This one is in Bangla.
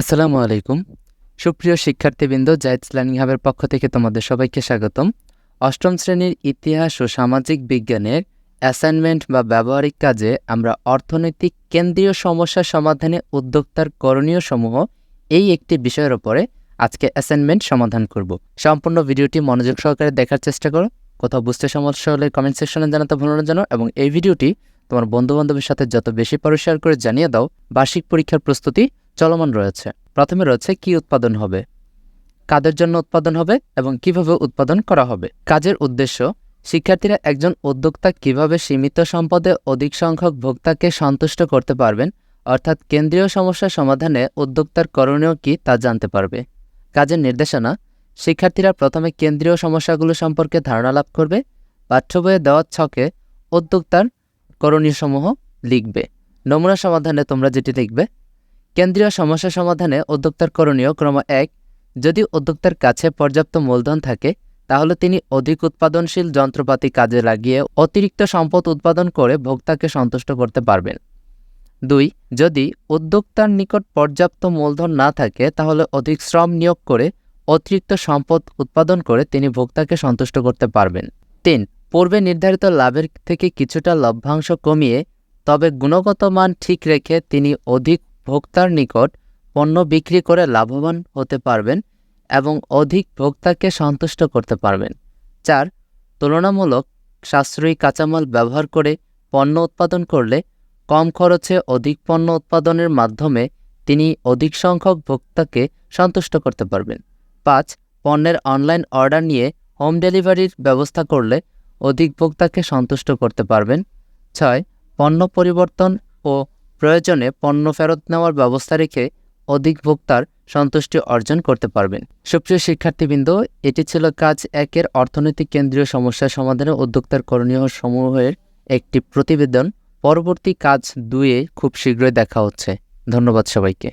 আসসালামু আলাইকুম। সুপ্রিয় শিক্ষার্থীবৃন্দ জাইটস লার্নিং হাবের পক্ষ থেকে তোমাদের সবাইকে স্বাগতম। অষ্টম শ্রেণির ইতিহাস ও সামাজিক বিজ্ঞানের অ্যাসাইনমেন্ট বা ব্যবহারিক কাজে আমরা অর্থনৈতিক কেন্দ্রীয় সমস্যা সমাধানে উদ্যোক্তার করণীয় সমূহ এই একটি বিষয়ের ওপরে আজকে অ্যাসাইনমেন্ট সমাধান করব। সম্পূর্ণ ভিডিওটি মনোযোগ সহকারে দেখার চেষ্টা করো। কোথাও বুঝতে সমস্যা হলে কমেন্ট সেকশনে জানাতে ভুলো না জানো এবং এই ভিডিওটি তোমার বন্ধুবান্ধবের সাথে যত বেশি পারো শেয়ার করে জানিয়ে দাও, বার্ষিক পরীক্ষার প্রস্তুতি চলমান রয়েছে। প্রথমে রয়েছে কি উৎপাদন হবে, কাদের জন্য উৎপাদন হবে এবং কীভাবে উৎপাদন করা হবে। কাজের উদ্দেশ্য, শিক্ষার্থীরা একজন উদ্যোক্তা কীভাবে সীমিত সম্পদে অধিক সংখ্যক ভোক্তাকে সন্তুষ্ট করতে পারবেন, অর্থাৎ কেন্দ্রীয় সমস্যা সমাধানে উদ্যোক্তার করণীয় কি তা জানতে পারবে। কাজের নির্দেশনা, শিক্ষার্থীরা প্রথমে কেন্দ্রীয় সমস্যাগুলো সম্পর্কে ধারণা লাভ করবে, পাঠ্য বইয়ে দেওয়া ছকে উদ্যোক্তার করণীয়সমূহ লিখবে। নমুনা সমাধানে তোমরা যেটি লিখবে কেন্দ্রীয় সমস্যা সমাধানে উদ্যোক্তার করণীয় ক্রম এক, যদি উদ্যোক্তার কাছে পর্যাপ্ত মূলধন থাকে, তাহলে তিনি অধিক উৎপাদনশীল যন্ত্রপাতি কাজে লাগিয়ে অতিরিক্ত সম্পদ উৎপাদন করে ভোক্তাকে সন্তুষ্ট করতে পারবেন। দুই, যদি উদ্যোক্তার নিকট পর্যাপ্ত মূলধন না থাকে, তাহলে অধিক শ্রম নিয়োগ করে অতিরিক্ত সম্পদ উৎপাদন করে তিনি ভোক্তাকে সন্তুষ্ট করতে পারবেন। তিন, পূর্বে নির্ধারিত লাভের থেকে কিছুটা লভ্যাংশ কমিয়ে, তবে গুণগত মান ঠিক রেখে তিনি অধিক ভোক্তার নিকট পণ্য বিক্রি করে লাভবান হতে পারবেন এবং অধিক ভোক্তাকে সন্তুষ্ট করতে পারবেন। চার, তুলনামূলক সাশ্রয়ী কাঁচামাল ব্যবহার করে পণ্য উৎপাদন করলে কম খরচে অধিক পণ্য উৎপাদনের মাধ্যমে তিনি অধিক সংখ্যক ভোক্তাকে সন্তুষ্ট করতে পারবেন। পাঁচ, পণ্যের অনলাইন অর্ডার নিয়ে হোম ডেলিভারির ব্যবস্থা করলে অধিক ভোক্তাকে সন্তুষ্ট করতে পারবেন। ছয়, পণ্য পরিবর্তন ও প্রয়োজনে পণ্য ফেরত নেওয়ার ব্যবস্থা রেখে অধিক ভোক্তার সন্তুষ্টি অর্জন করতে পারবেন। সুপ্রিয় শিক্ষার্থীবৃন্দ, এটি ছিল কাজ একের অর্থনৈতিক কেন্দ্রীয় সমস্যা সমাধানে উদ্যোক্তার করণীয় সমূহের একটি প্রতিবেদন। পরবর্তী কাজ দুয়ে খুব শীঘ্রই দেখা হচ্ছে। ধন্যবাদ সবাইকে।